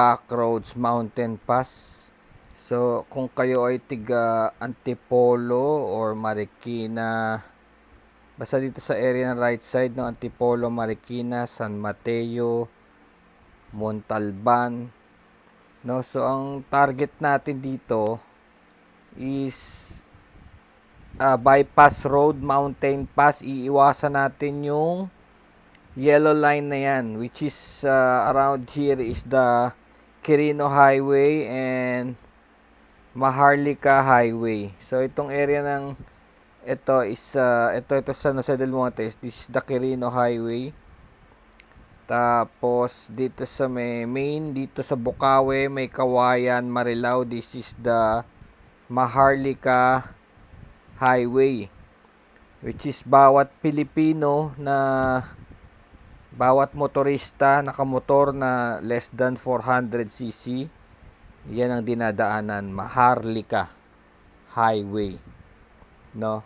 Backroads Mountain Pass. So, kung kayo ay tiga Antipolo or Marikina, basta dito sa area ng right side ng Antipolo, Marikina, San Mateo, Montalban. No, so ang target natin dito is uh, bypass road, mountain pass. Iiwasan natin yung yellow line na yan, which is uh, around here is the Quirino Highway and Maharlika Highway. So itong area ng ito is uh, ito ito sa Jose del Monte, this is the Quirino Highway. Tapos dito sa may main dito sa Bukawe, may Kawayan, Marilao, this is the Maharlika Highway which is bawat Pilipino na bawat motorista nakamotor na less than 400cc yan ang dinadaanan. Maharlika Highway. No?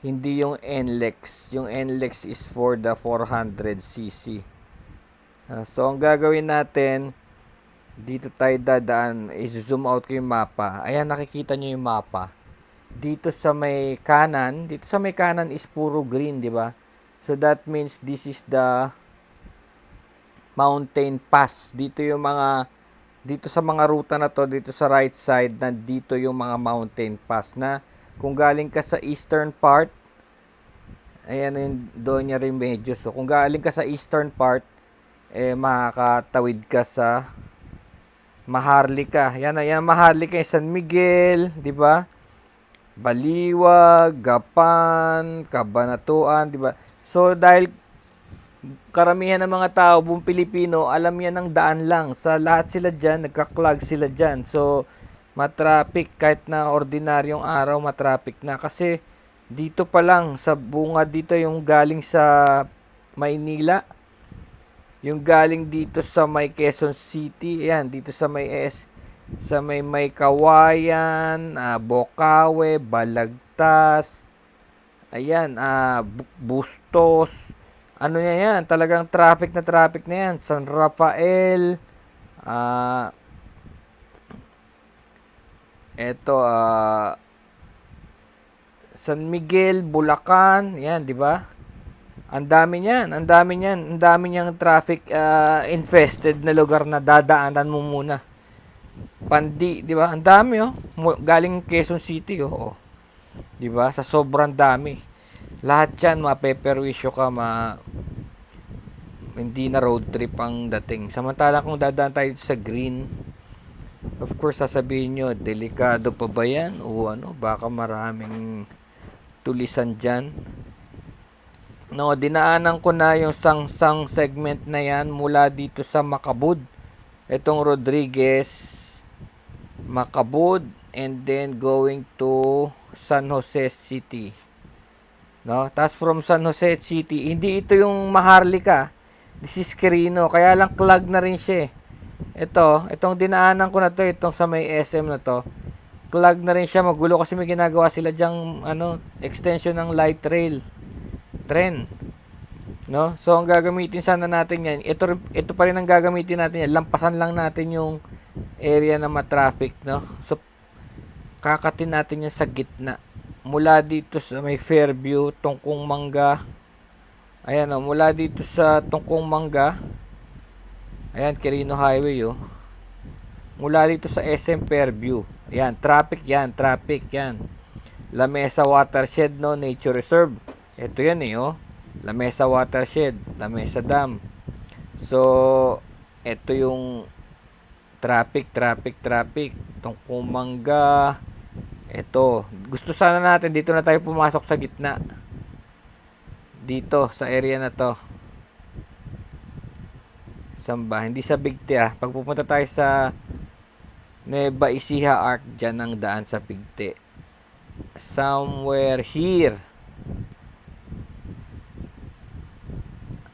Hindi yung NLEX. Yung NLEX is for the 400cc uh, so ang gagawin natin dito tayo dadaan is zoom out ko yung mapa. Ayan nakikita nyo yung mapa. Dito sa may kanan, dito sa may kanan is puro green, di ba? So that means this is the mountain pass. Dito yung mga dito sa mga ruta na to, dito sa right side, nandito yung mga mountain pass na kung galing ka sa eastern part, ayan yung rin medyo. So kung galing ka sa eastern part, eh makakatawid ka sa Maharlika. Yan, yan Maharlika, San Miguel, di ba? Baliwag, Gapan, Kabanatuan, di ba? So dahil karamihan ng mga tao, buong Pilipino, alam yan ng daan lang. Sa lahat sila dyan, nagka-clog sila dyan. So, matraffic kahit na ordinaryong araw, matraffic na. Kasi dito pa lang, sa bunga dito yung galing sa Maynila, yung galing dito sa may Quezon City, yan, dito sa may S, sa may may Kawayan, uh, Bokawe, Balagtas, ayan, uh, Bustos, ano niya yan, talagang traffic na traffic na yan, San Rafael, uh, eto, uh, San Miguel, Bulacan, yan, di ba? Ang dami niyan, ang dami niyan, ang dami niyang traffic uh, infested na lugar na dadaanan mo muna. Pandi, 'di ba? Ang dami oh. Galing Quezon City oh. oh. 'Di ba? Sa sobrang dami. Lahat 'yan mapeperwisyo ka ma hindi na road trip ang dating. Samantala kung dadaan tayo sa green, of course sasabihin nyo, delikado pa ba yan? O ano, baka maraming tulisan dyan. No, dinaanan ko na yung sang-sang segment na yan mula dito sa Makabud. Itong Rodriguez, Macabud and then going to San Jose City. No? Tapos from San Jose City, hindi ito yung Maharlika. This is Quirino. Kaya lang clog na rin siya eh. Ito, itong dinaanan ko na to, itong sa may SM na to. Clog na rin siya, magulo kasi may ginagawa sila diyang ano, extension ng light rail. Tren. No? So, ang gagamitin sana natin yan, ito, ito pa rin ang gagamitin natin yan. Lampasan lang natin yung area na matraffic, no? So, kakatin natin yan sa gitna. Mula dito sa may Fairview, Tungkong Mangga. Ayan, oh, mula dito sa Tungkong Mangga. Ayan, Quirino Highway, oh. Mula dito sa SM Fairview. Ayan, traffic yan, traffic yan. La Mesa Watershed, no? Nature Reserve. Ito yan, eh, oh. La Mesa Watershed, La Mesa Dam. So, ito yung traffic, traffic, traffic. Itong kumangga. Ito. Gusto sana natin, dito na tayo pumasok sa gitna. Dito, sa area na to. Samba. Hindi sa Bigte ah. Pag pupunta tayo sa Nueva Ecija Arc, dyan ang daan sa Bigte. Somewhere here.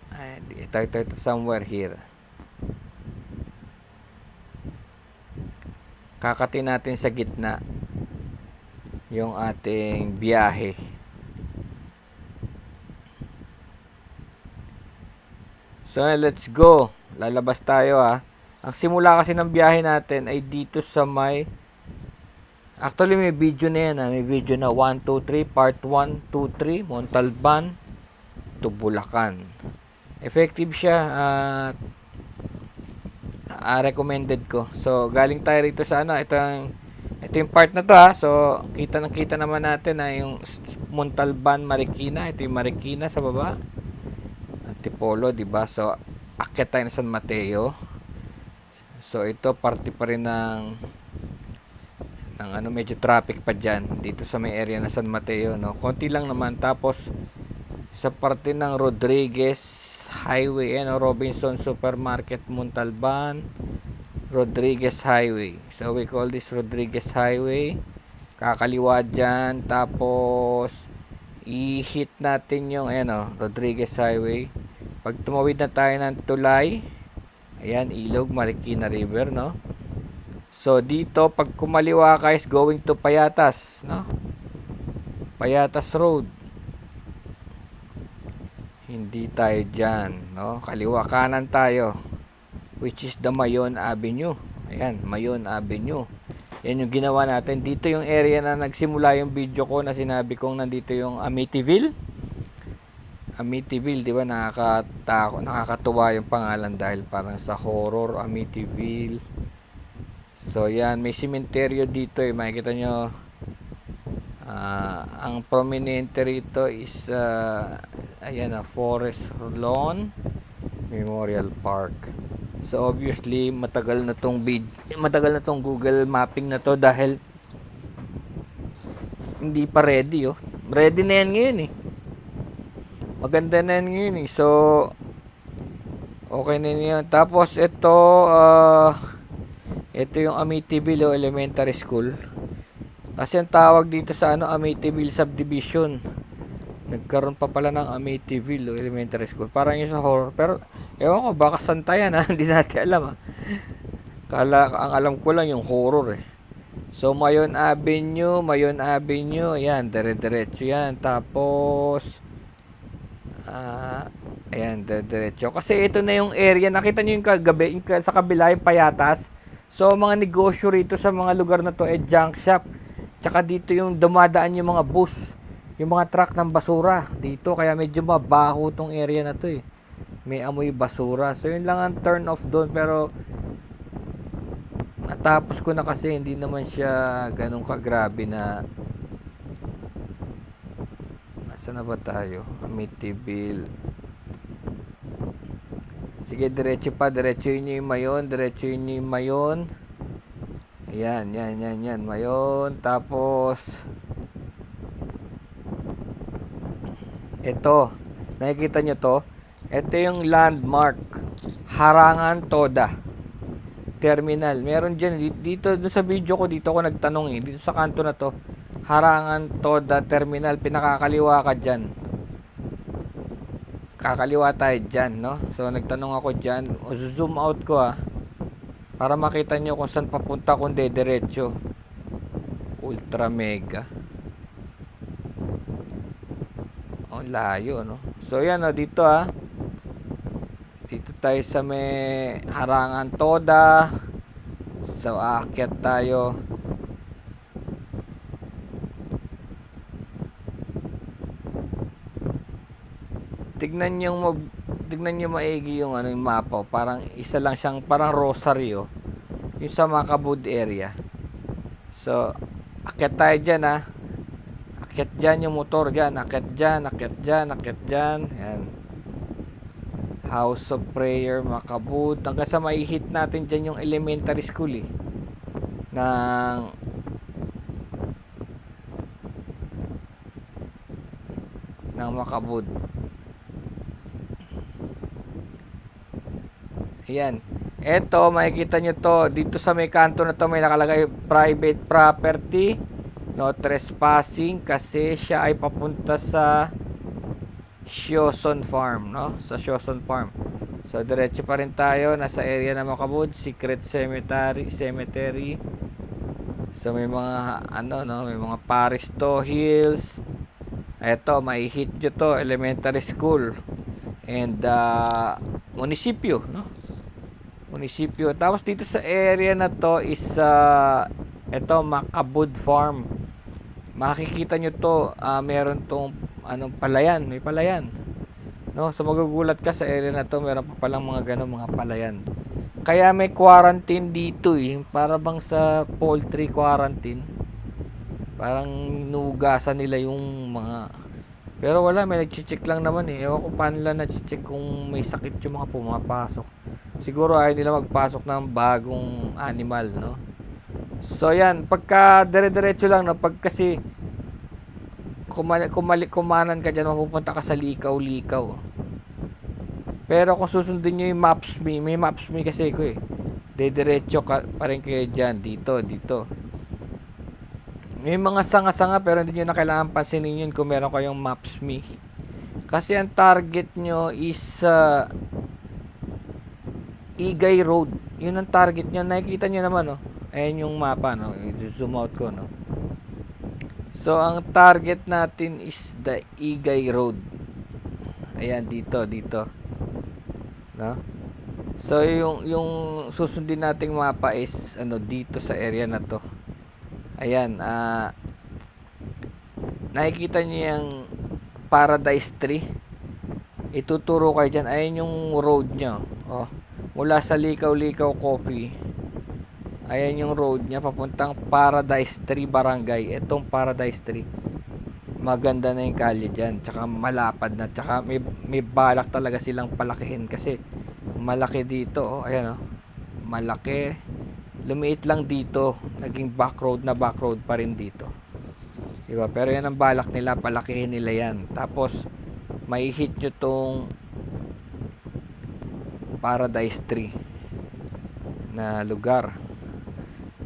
Ay, ito, ito, ito, somewhere here. kakatin natin sa gitna yung ating biyahe so let's go lalabas tayo ha Ang simula kasi ng biyahe natin ay dito sa may Actually, may video na yan. ah. May video na 1, 2, 3, part 1, 2, 3, Montalban to Bulacan. Effective siya at ah, recommended ko. So, galing tayo rito sa ano, ito yung, ito yung part na to ha. So, kita na kita naman natin na yung s- s- Montalban, Marikina. Ito yung Marikina sa baba. Antipolo, di ba? So, akyat tayo na San Mateo. So, ito parte pa rin ng ng ano medyo traffic pa diyan dito sa may area na San Mateo no konti lang naman tapos sa parte ng Rodriguez Highway ano Robinson Supermarket Montalban Rodriguez Highway so we call this Rodriguez Highway kakaliwa dyan tapos i-hit natin yung ano Rodriguez Highway pag tumawid na tayo ng Tulay ayan Ilog Marikina River no So dito pag kumaliwa ka is going to Payatas, no? Payatas Road. Hindi tayo diyan, no? Kaliwa kanan tayo which is the Mayon Avenue. Ayan, Mayon Avenue. Yan yung ginawa natin. Dito yung area na nagsimula yung video ko na sinabi kong nandito yung Amityville. Amityville, di ba? Nakakatako, nakakatuwa yung pangalan dahil parang sa horror Amityville. So yan, may sementeryo dito eh. Makikita nyo, ah, ang prominente rito is, ah, ayan na, Forest Lawn Memorial Park. So obviously, matagal na tong vid matagal na tong Google Mapping na to dahil hindi pa ready oh. Ready na yan ngayon eh. Maganda na yan ngayon eh. So, okay na yan. Tapos ito, ah, ito yung Amityville o Elementary School. Kasi ang tawag dito sa ano Amityville Subdivision. Nagkaroon pa pala ng Amityville Elementary School. Parang yung sa horror. Pero, ewan ko, baka santayan ha. Hindi natin alam ha. Kala, ang alam ko lang yung horror eh. So, Mayon Avenue, Mayon Avenue, ayan, dire-diretso yan. Tapos, ah, ayan, dire-diretso. Kasi ito na yung area, nakita nyo yung kagabi, yung sa kabila, yung payatas. So, mga negosyo rito sa mga lugar na to, eh, junk shop. Tsaka dito yung dumadaan yung mga bus, yung mga truck ng basura dito. Kaya medyo mabaho tong area na to eh. May amoy basura. So, yun lang ang turn off doon. Pero, natapos ko na kasi hindi naman siya ganun kagrabe na Asa na ba tayo? Amityville. Sige, diretso pa. Diretso nyo yung mayon. Diretso nyo yung mayon. Ayan, yan, yan, yan. Mayon. Tapos, ito. Nakikita nyo to? Ito yung landmark. Harangan Toda. Terminal. Meron dyan. di- Dito, dun sa video ko, dito ko nagtanong eh. Dito sa kanto na to. Harangan Toda Terminal. Pinakakaliwa ka dyan. Kakaliwa tayo dyan, no? So, nagtanong ako dyan. O, zoom out ko ah. Para makita nyo kung saan papunta kung dediretso. Ultra mega. Layo, no? So, yan, oh, dito ah. Dito tayo sa may harangan toda. So, aakyat tayo. Tignan niyo mo tignan niyo maigi yung ano yung mapa, parang isa lang siyang parang rosaryo. Yung sa Macabud area. So, akyat tayo dyan ha. Akyat dyan yung motor dyan. Akyat dyan, akyat dyan, akyat dyan. Yan. House of Prayer, Macabud. Hanggang sa mai-hit natin dyan yung elementary school eh. Ng ng Macabud. Ayan. Ito, makikita nyo to. Dito sa may kanto na to, may nakalagay private property. No trespassing kasi siya ay papunta sa Shoson Farm, no? Sa Shoson Farm. So, diretso pa rin tayo. Nasa area na Makabud. Secret Cemetery. Cemetery. So, may mga, ano, no? May mga Paristo Hills. Ito, may hit nyo to. Elementary School. And, uh, munisipyo, no? munisipyo. Tapos dito sa area na to is uh, ito Macabud Farm. Makikita nyo to, ah, meron tong anong palayan, may palayan. No, so magugulat ka sa area na to, meron pa palang mga ganun mga palayan. Kaya may quarantine dito eh, para bang sa poultry quarantine. Parang nugasan nila yung mga pero wala, may nag-check lang naman eh. Ewan ko paano nila nag-check kung may sakit yung mga pumapasok. Siguro ayaw nila magpasok ng bagong animal, no? So yan, pagka dire-diretso lang, no? Pag kasi kumali, kumali, kumanan ka dyan, mapupunta ka sa likaw-likaw. Pero kung susundin nyo yung maps me, may maps me kasi ko eh. Diretso ka pa rin kayo dyan, dito, dito. May mga sanga-sanga pero hindi nyo na kailangan pansinin yun kung meron kayong maps me. Kasi ang target nyo is uh, Igay Road. Yun ang target nyo. Nakikita nyo naman, no? Ayan yung mapa, no? I-zoom out ko, no? So, ang target natin is the Igay Road. Ayan, dito, dito. No? So, yung, yung susundin nating mapa is, ano, dito sa area na to. Ayan, ah... nakikita nyo yung Paradise Tree. Ituturo kayo dyan. Ayan yung road nyo. Oh, mula sa Likaw-Likaw Coffee. Ayan yung road niya papuntang Paradise Tree Barangay. Itong Paradise Tree. Maganda na yung kalye dyan. Tsaka malapad na. Tsaka may, may balak talaga silang palakihin. Kasi malaki dito. Oh. Ayan oh. Malaki. Lumiit lang dito. Naging back road na back road pa rin dito. Diba? Pero yan ang balak nila. Palakihin nila yan. Tapos may hit nyo tong Paradise Tree na lugar.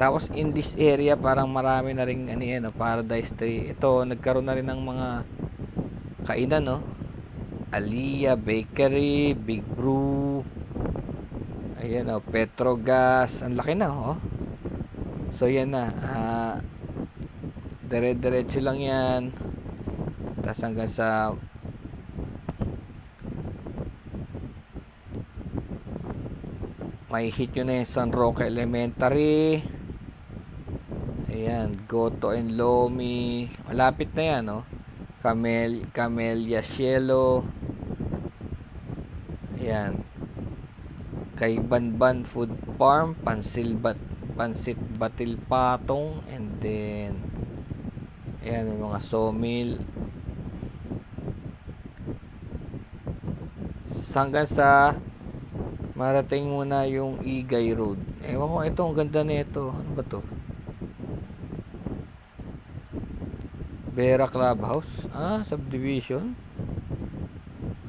Tapos in this area parang marami na ring ano yan, oh, Paradise Tree. Ito nagkaroon na rin ng mga kainan no. Alia Bakery, Big Brew. Ayan oh, Petrogas. Ang laki na oh. So yan na. Ah, dire-diretso lang yan. Tapos hanggang sa may hit yun na San Roque Elementary. Ayan, Goto and Lomi. Malapit na yan, no? Camel, Camellia Cielo. Ayan. Kay Banban Food Farm, Pansil Bat, Pansit Batil Patong, and then ayan, may mga sawmill. Hanggang sa marating muna yung Igay Road. Ewan ko, ito, ang ganda na ito. Ano ba to? Vera Clubhouse. Ah, subdivision.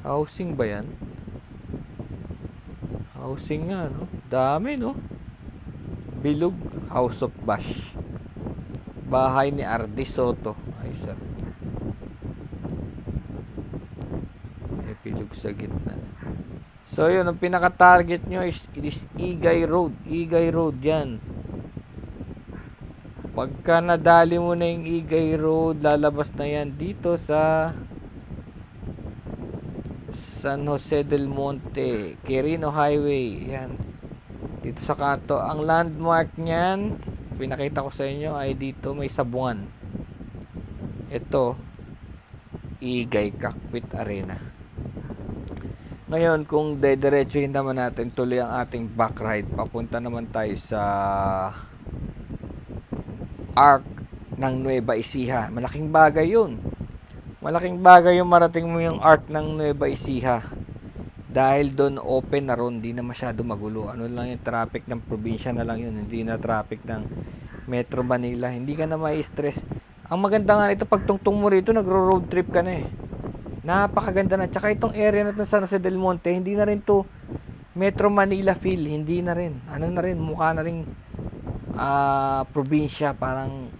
Housing ba yan? Housing nga, no? Dami, no? Bilog. House of Bash. Bahay ni Ardi Soto. Ay, sa. Epilog sa gitna. So, yun. Ang pinaka-target nyo is, is Igay Road. Igay Road, yan. Pagka nadali mo na yung Igay Road, lalabas na yan dito sa San Jose del Monte, Quirino Highway. Yan. Dito sa kanto. Ang landmark niyan, pinakita ko sa inyo ay dito may sabungan. Ito, Igay Cockpit Arena. Ngayon, kung dediretsuhin naman natin tuloy ang ating back ride, papunta naman tayo sa Arc ng Nueva Ecija. Malaking bagay yun. Malaking bagay yung marating mo yung Arc ng Nueva Ecija. Dahil doon open na ron, hindi na masyado magulo. Ano lang yung traffic ng probinsya na lang yun, hindi na traffic ng Metro Manila. Hindi ka na mai-stress. Ang maganda nga nito, pag tungtong mo rito, nagro-road trip ka na eh. Napakaganda na. Tsaka itong area na ito sa Jose del Monte, hindi na rin to Metro Manila feel. Hindi na rin. Ano na rin, mukha na rin ah probinsya. Parang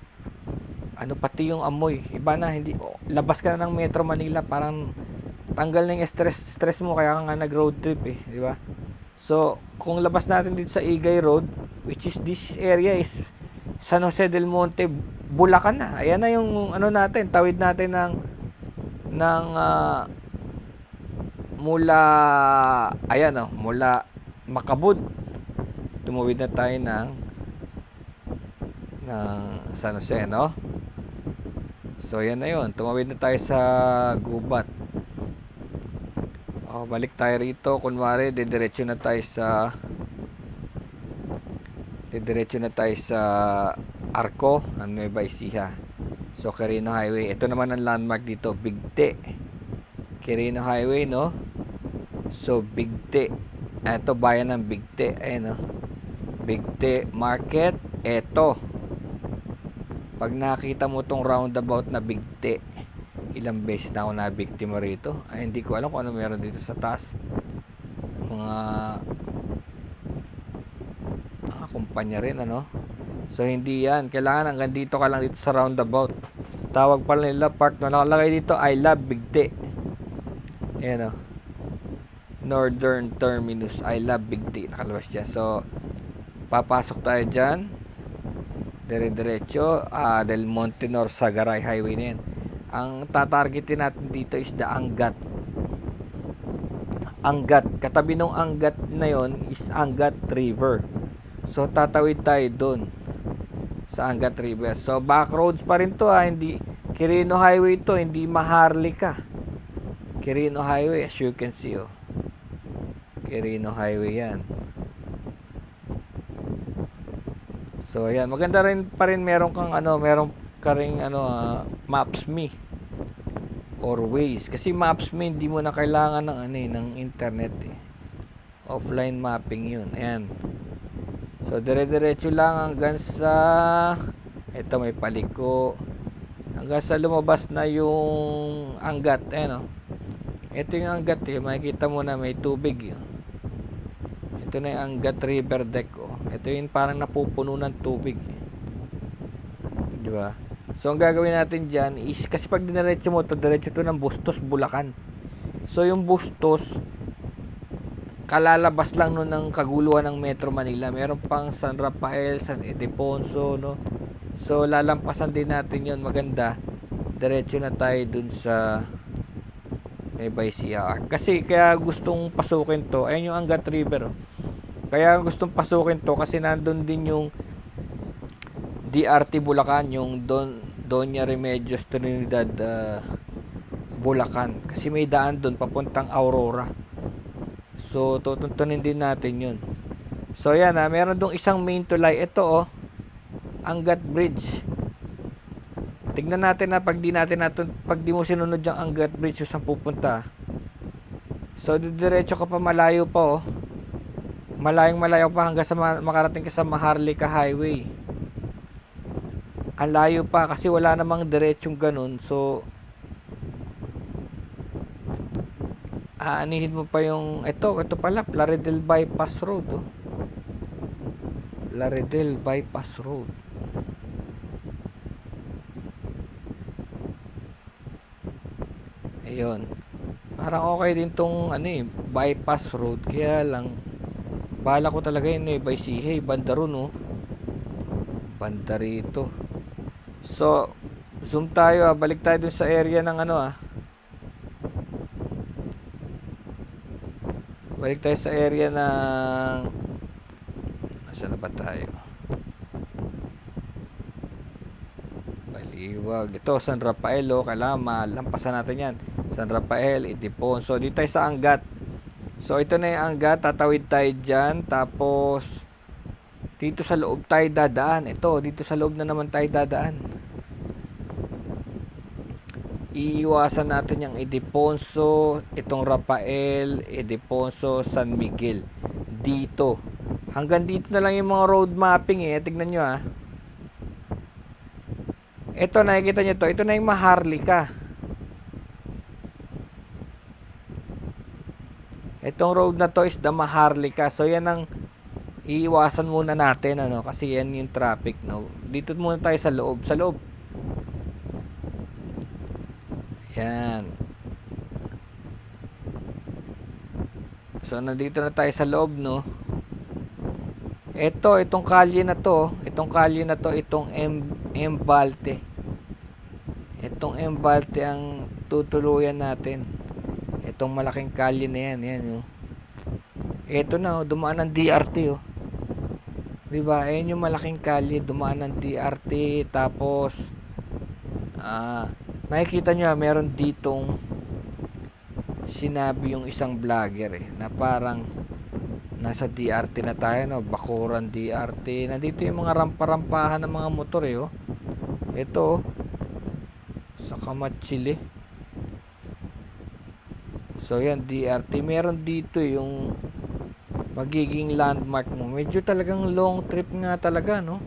ano pati yung amoy. Iba na, hindi. oh, labas ka na ng Metro Manila, parang tanggal na yung stress, stress mo kaya ka nga nag-road trip eh. Di ba? So, kung labas natin dito sa Igay Road, which is this area is San Jose del Monte, Bulacan na. Ayan na yung ano natin, tawid natin ng ng ah, mula ayan oh, mula Makabud Tumuwid na tayo ng ng San Jose, no? So, yan na yun. Tumawid na tayo sa gubat. O, balik tayo rito. Kunwari, didiretso na tayo sa didiretso na tayo sa Arco ng Nueva Ecija. So, Quirino Highway. Ito naman ang landmark dito, Bigte. Quirino Highway, no? So, Bigte. Ito, bayan ng Bigte. Ayan, no? Bigte Market. Ito. Pag nakita mo tong roundabout na Bigte, ilang beses na ako nabiktima rito. Ay, hindi ko alam kung ano meron dito sa taas. Mga ah, kumpanya rin, ano? So, hindi yan. Kailangan hanggang dito ka lang dito sa roundabout. Tawag pala nila park na nakalagay dito, I love Bigte. Ayan, o. Northern Terminus, I love Bigte. Nakalabas dyan. So, papasok tayo dyan. Dire-diretso. Ah, Del Monte Nor Sagaray Highway na yan. Ang tatargetin natin dito is the Angat. Angat. Katabi ng Angat na yon is Angat River. So, tatawid tayo doon sa Angat River. So, back roads pa rin to ha. Hindi, Quirino Highway to. Hindi Maharlika. Quirino Highway as you can see oh. Quirino Highway yan. So, ayan. Maganda rin pa rin meron kang ano, meron ka rin ano, ah, Maps Me or Waze. Kasi Maps Me, hindi mo na kailangan ng ano eh, ng internet eh. Offline mapping yun. Ayan. So, dire-diretso lang hanggang sa ito may paliko. Hanggang sa lumabas na yung anggat. Ayan o. Ito yung anggat eh. Makikita mo na may tubig yun. Ito na yung Angat River Deck oh. Ito yung parang napupuno ng tubig. Di ba? So ang gagawin natin diyan is kasi pag diniretso mo to, diretso to ng Bustos, Bulacan. So yung Bustos kalalabas lang no ng kaguluhan ng Metro Manila. Meron pang San Rafael, San Ildefonso, no. So lalampasan din natin 'yon maganda. Diretso na tayo dun sa Nueva Ecija. Kasi kaya gustong pasukin to, ayun yung Angat River. oh. Kaya gustong pasukin to kasi nandun din yung DRT Bulacan, yung Don Doña Remedios Trinidad ah, Bulacan. Kasi may daan doon papuntang Aurora. So tutuntunin din natin 'yun. So yan ah, meron dong isang main tulay. Ito oh, Angat Bridge. Tignan natin na pag di natin natin pag di mo sinunod yung Angat Bridge saan pupunta. So diretso ka pa malayo pa oh. Malayong malayo pa hanggang sa ma- makarating ka sa Maharlika Highway. Ang layo pa kasi wala namang diretsong ganun. So aanihin mo pa yung ito, ito pala Plaridel Bypass Road oh. Plaridel Bypass Road. Ayun. Parang okay din tong ano eh, bypass road. Kaya lang, bala ko talaga yun eh, by Hey, banda ron oh. Banda rito. So, zoom tayo ah. Balik tayo dun sa area ng ano ah. Balik tayo sa area ng... Nasaan na ba tayo? Baliwag. Ito, San Rafael oh. Kailangan malampasan natin yan. San Rafael, Itipon. So, dito tayo sa Angat. So, ito na yung Angat. Tatawid tayo dyan. Tapos, dito sa loob tayo dadaan. Ito, dito sa loob na naman tayo dadaan. Iiwasan natin yung Ediponso, itong Rafael, Ediponso, San Miguel. Dito. Hanggang dito na lang yung mga road mapping eh. Tignan nyo ah. Ito, nakikita nyo to. Ito na yung Maharlika. Itong road na to is the Maharlika. So yan ang iiwasan muna natin ano kasi yan yung traffic no. Dito muna tayo sa loob, sa loob. Yan. So nandito na tayo sa loob no. Ito, itong kalye na to, itong kalye na to, itong M Embalte. Itong Embalte ang tutuluyan natin. Itong malaking kalye na yan, yan oh. Ito na oh, dumaan ng DRT oh. Di ba? Ayan yung malaking kalye, dumaan ng DRT, tapos, ah, makikita nyo, meron ditong sinabi yung isang vlogger eh, na parang nasa DRT na tayo, no? Bakuran DRT. Nandito yung mga rampa-rampahan ng mga motor eh, oh. Ito, oh. Sa Kamatsili. So, yan, DRT. Meron dito yung magiging landmark mo. Medyo talagang long trip nga talaga, no?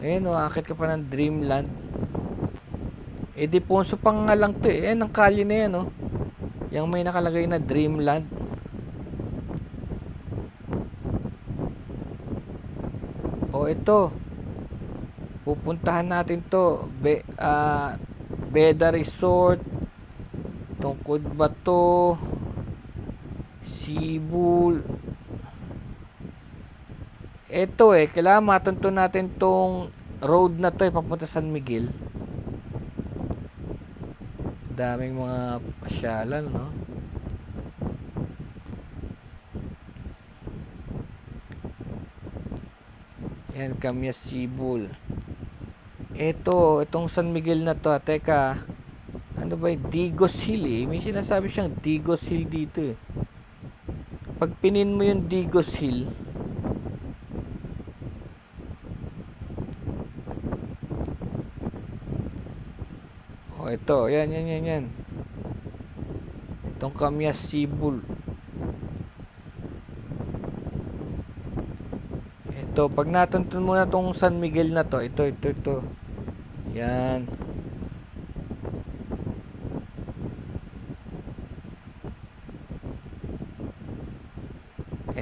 Ayun, oh, akit ka pa ng Dreamland. Eh, di Ponso pa nga lang to eh. Ayan, ang kalye na yan, oh. Yung may nakalagay na Dreamland. O, ito. Pupuntahan natin to. Be, ah, Beda Resort. Tungkod ba to? Sibul. Ito eh, kailangan matunto natin tong road na to eh, papunta San Miguel. Daming mga pasyalan, no? Yan, Camia Sibul. Ito, itong San Miguel na to, ah, teka. Ano ba yung Digos Hill eh? May sinasabi siyang Digos Hill dito eh. Pag pinin mo yung Digos Hill, Oh, ito. Yan, yan, yan, yan. Itong Kamya Sibul. Ito, pag natuntun mo na tong San Miguel na to, ito, ito, ito. Yan.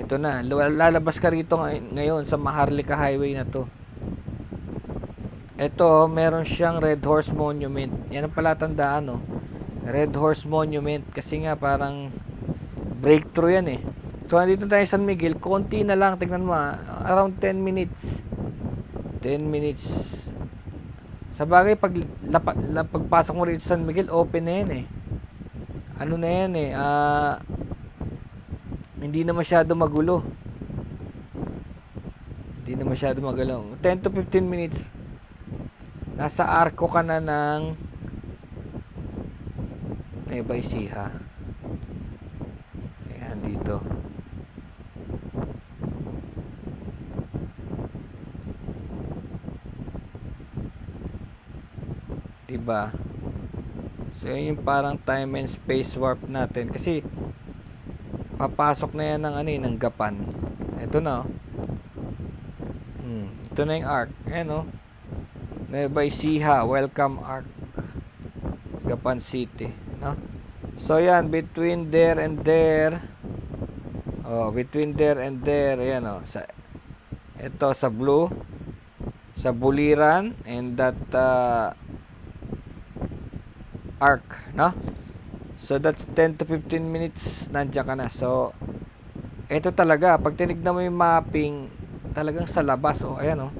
Ito na, lalabas ka rito ngay- ngayon sa Maharlika Highway na to. Ito, meron siyang Red Horse Monument. Yan ang palatandaan, no? Red Horse Monument. Kasi nga, parang breakthrough yan eh. So, nandito tayo sa San Miguel. Konti na lang. Tignan mo, ah. around 10 minutes. 10 minutes. Sa bagay, pag lapa, la, pagpasok mo rito sa San Miguel, open na yan eh. Ano na yan eh, ah... hindi na masyado magulo. Hindi na masyado magulo. 10 to 15 minutes nasa arko ka na ng Nueva Ecija. Ayan, dito. Diba? So, yun yung parang time and space warp natin. Kasi, papasok na yan ng ano eh, ng Gapan. Ito na, oh. Hmm, ito na yung arc. Ayan, oh. Nueva Ecija, welcome arc. Gapan City, no? So yan, between there and there. Oh, between there and there, ayan oh, sa ito sa blue, sa Buliran and that uh, arc, no? So that's 10 to 15 minutes nandiyan ka na. So ito talaga, pag tinignan mo yung mapping, talagang sa labas oh, ayan oh.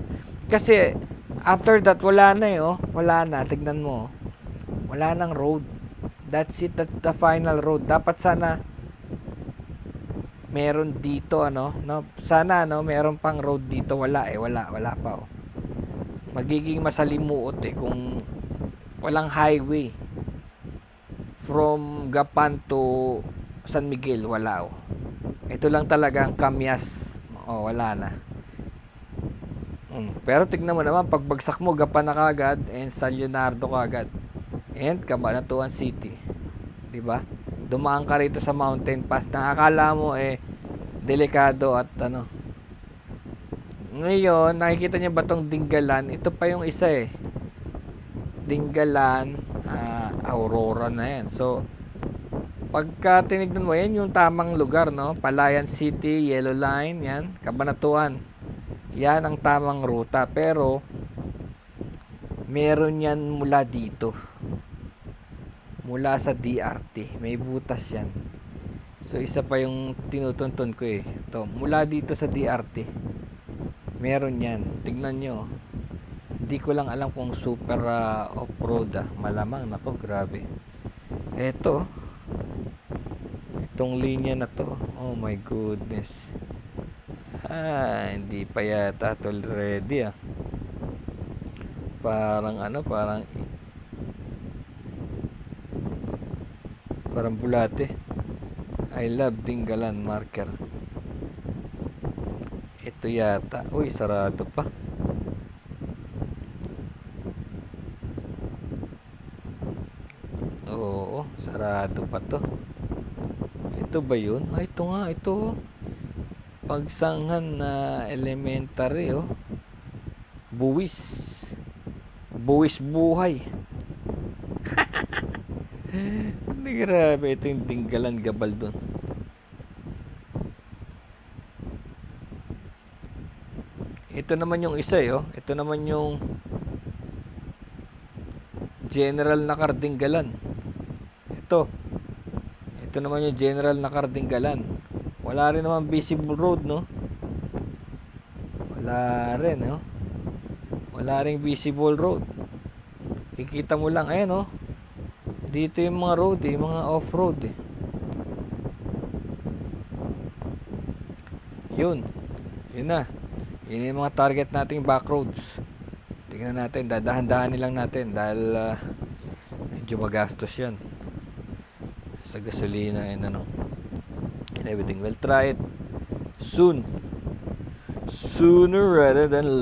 Kasi after that wala na eh, oh. Wala na, tignan mo. oh. Wala nang road. That's it, that's the final road. Dapat sana meron dito ano, no? Sana no, meron pang road dito. Wala eh, wala, wala pa oh. Magiging masalimuot eh kung walang highway from Gapan to San Miguel, wala oh. Ito lang talaga ang Kamyas. Oh, wala na. Mm, pero tignan mo naman, pagbagsak mo, Gapan na kagad, and San Leonardo kagad. And Cabanatuan City. 'Di ba? Dumaan ka rito sa mountain pass na akala mo eh delikado at ano. Ngayon, nakikita niyo ba tong Dinggalan? Ito pa yung isa eh. Dinggalan, ah, Aurora na yan. So, pagka tinignan mo, yan yung tamang lugar, no? Palayan City, Yellow Line, yan. Cabanatuan. Yan ang tamang ruta. Pero, meron yan mula dito. Mula sa DRT. May butas yan. So, isa pa yung tinutuntun ko eh. Ito, mula dito sa DRT. Meron yan. Tignan nyo. Hindi ko lang alam kung super ah, off-road ah. Malamang, nako, grabe. Eto. Itong linya na to. Oh my goodness. Ah, hindi pa yata tol ready ah. Parang ano, parang parang bulate. I love Dingalan marker. Ito yata. Uy, sarado pa. Pa to. Ito ba yun? Ay, ito nga, ito. oh. Pagsanghan na elementary, oh. Buwis. Buwis buhay. Hindi grabe, ito yung tinggalan gabal dun. Ito naman yung isa, eh, oh. Ito naman yung general na kardinggalan. Ito. Ito naman yung general na kardinggalan. Wala rin naman visible road, no? Wala rin, no? Wala rin visible road. Kikita mo lang, ayan, oh. Dito yung mga road, eh, mga off-road, eh. Yun. Yun na. Yun yung mga target nating back roads. Tingnan natin, dadahan-dahanin lang natin dahil ah, medyo magastos yan. Sa gasolina and ano. And everything. We'll try it soon. Sooner rather than later.